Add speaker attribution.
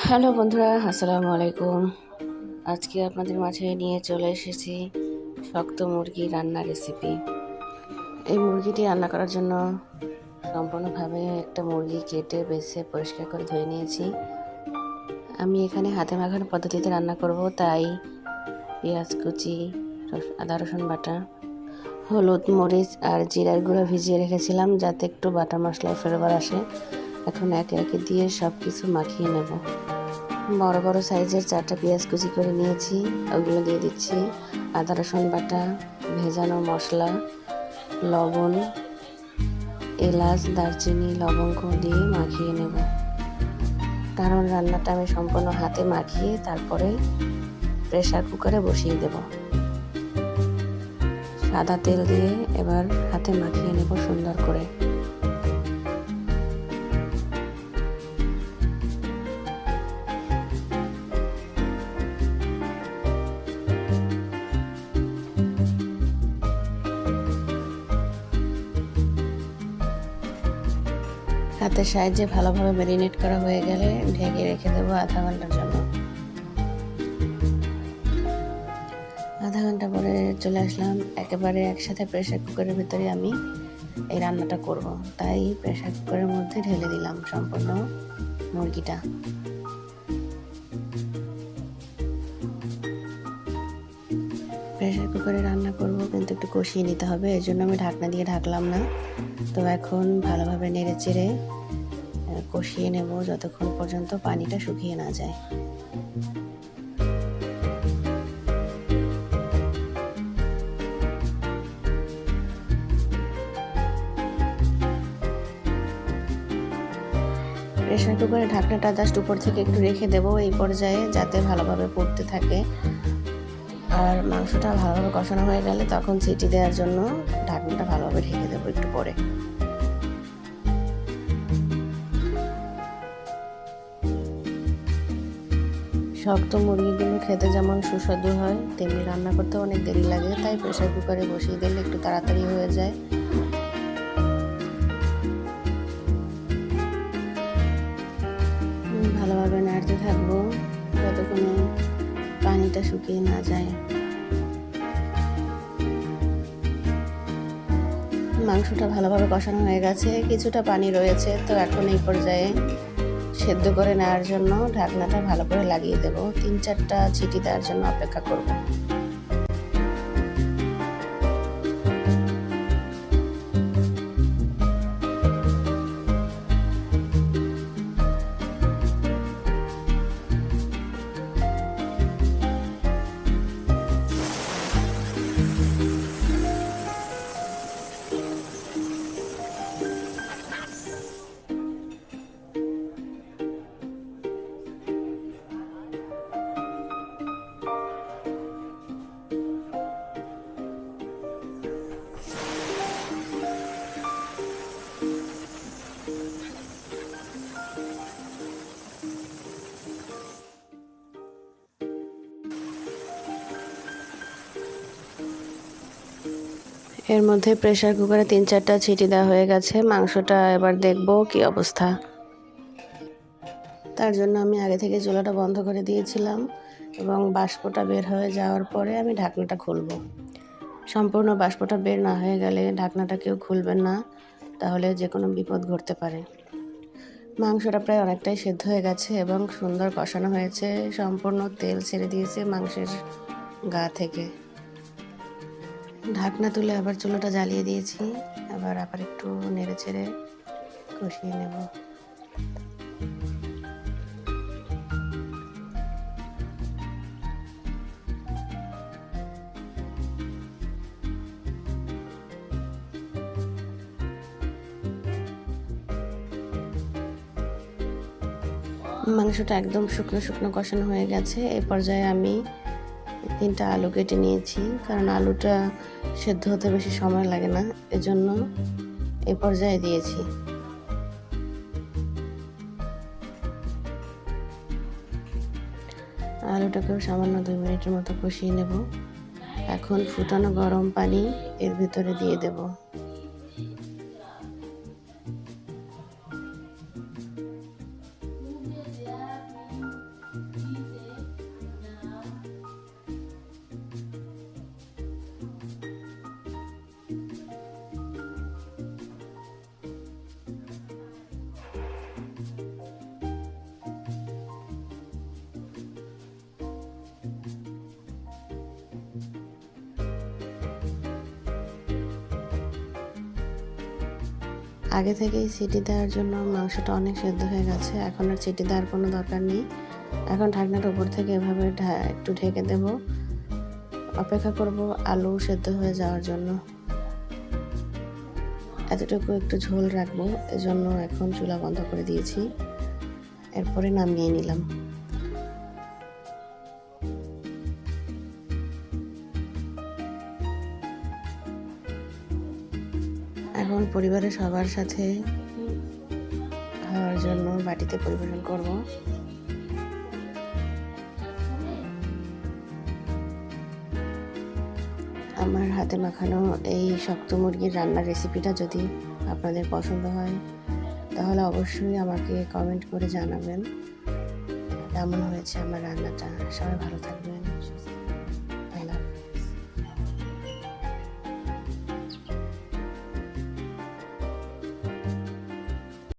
Speaker 1: Hello বন্ধুরা, আসসালামু আলাইকুম। আজকে আপনাদের মাঝে নিয়ে চলে এসেছি শক্ত মুরগি রান্নার রেসিপি এই মুরগিটি রান্না করার জন্য সম্পূর্ণভাবে একটা মুরগি কেটে, বেছে, পরিষ্কার করে ধুয়ে নিয়েছি। আমি এখানে হাতে মাখানোর পদ্ধতিতে রান্না করব, তাই পেঁয়াজ কুচি আদা, রসুন বাটা, হলুদ, মরিচ আর জিরার গুঁড়া ভিজিয়ে রেখেছিলাম যাতে একটু বাটা মশলার ফ্লেভার আসে। এখন একে একে দিয়ে সব কিছু মাখিয়ে নেব। বড় বড় সাইজের চারটা পেঁয়াজ কুচি করে নিয়েছি, ওগুলো দিয়ে দিচ্ছি। আদা, রসুন বাটা, ভেজানো মশলা, লবণ, এলাচ, দারচিনি, লবঙ্গ দিয়ে মাখিয়ে নেব। কারণ রান্নাটা আমি সম্পূর্ণ হাতে মাখিয়ে তারপরে প্রেশার কুকারে বসিয়ে দেব। সাদা তেল দিয়ে এবার হাতে মাখিয়ে নেব সুন্দর করে। হাতের সাহায্যে ভালোভাবে ম্যারিনেট করা হয়ে গেলে ঢেকে রেখে দেবো আধা ঘণ্টার জন্য। আধা ঘণ্টা পরে চলে আসলাম। একেবারে একসাথে প্রেশার কুকারের ভিতরে আমি এই রান্নাটা করব। তাই প্রেশার কুকারের মধ্যে ঢেলে দিলাম সম্পূর্ণ মুরগিটা। প্রেসার কুকারে রান্না করব, কিন্তু একটু কষিয়ে নিতে হবে, এর জন্য আমি ঢাকনা দিয়ে ঢাকলাম না। তো এখন ভালোভাবে নেড়ে চেড়ে কষিয়ে নেব যতক্ষণ পর্যন্ত পানিটা শুকিয়ে না যায়। প্রেশার কুকারে ঢাকনাটা জাস্ট উপর থেকে একটু রেখে দেবো এই পর্যায়ে, যাতে ভালোভাবে পড়তে থাকে। আর মাংসটা ভালোভাবে কষানো হয়ে গেলে তখন সিটি দেওয়ার জন্য ঢাকনাটা ভালোভাবে ঢেকে দেবো একটু পরে। শক্ত মুরগিগুলো খেতে যেমন সুস্বাদু হয়, তেমনি রান্না করতে অনেক দেরি লাগে, তাই প্রেশার কুকারে বসিয়ে দিলে একটু তাড়াতাড়ি হয়ে যায়। ভালোভাবে নাড়তে থাকব। যতক্ষণে পানিটা শুকিয়ে না যায়। মাংসটা ভালোভাবে কষানো হয়ে গেছে, কিছুটা পানি রয়েছে, তো এখন এই পর্যায়ে সেদ্ধ করে নেওয়ার জন্য ঢাকনাটা ভালো করে লাগিয়ে দেব। তিন চারটা ছিটি দেওয়ার জন্য অপেক্ষা করব। এর মধ্যে প্রেসার কুকারে তিন চারটা ছিটি দেওয়া হয়ে গেছে। মাংসটা এবার দেখব কি অবস্থা। তার জন্য আমি আগে থেকে চুলাটা বন্ধ করে দিয়েছিলাম এবং বাষ্পটা বের হয়ে যাওয়ার পরে আমি ঢাকনাটা খুলব। সম্পূর্ণ বাষ্পটা বের না হয়ে গেলে ঢাকনাটা কেউ খুলবেন না, তাহলে যে কোনো বিপদ ঘটতে পারে। মাংসটা প্রায় অনেকটাই সেদ্ধ হয়ে গেছে এবং সুন্দর কষানো হয়েছে। সম্পূর্ণ তেল ছেড়ে দিয়েছে মাংসের গা থেকে। ঢাকনা তুলে আবার চুলোটা জ্বালিয়ে দিয়েছি। আবার আবার একটু নেড়ে চেড়ে কষিয়ে নেব। মাংসটা একদম শুকনো শুকনো কষানো হয়ে গেছে। এই পর্যায়ে আমি তিনটা আলু কেটে নিয়েছি, কারণ আলুটা সেদ্ধ হতে বেশি সময় লাগে না, এজন্য এ পর্যায়ে দিয়েছি। আলুটাকেও সামান্য দুই মিনিটের মতো কষিয়ে নেব। এখন ফুটানো গরম পানি এর ভিতরে দিয়ে দেব। আগে থেকেই সিটি দেওয়ার জন্য মাংসটা অনেক সেদ্ধ হয়ে গেছে। এখন আর সিটি দেওয়ার কোনো দরকার নেই। এখন ঢাকনার উপর থেকে এভাবে একটু ঢেকে দেব। অপেক্ষা করব আলু সেদ্ধ হয়ে যাওয়ার জন্য। এতটুকু একটু ঝোল রাখব, এজন্য এখন চুলা বন্ধ করে দিয়েছি। এরপরে নামিয়ে নিলাম। এখন পরিবারের সবার সাথে খাওয়ার জন্য বাটিতে পরিবেশন করব। আমার হাতে মাখানো এই শক্ত মুরগির রান্নার রেসিপিটা যদি আপনাদের পছন্দ হয়, তাহলে অবশ্যই আমাকে কমেন্ট করে জানাবেন। কেমন হয়েছে আমার রান্নাটা? সবাই ভালো থাকবেন।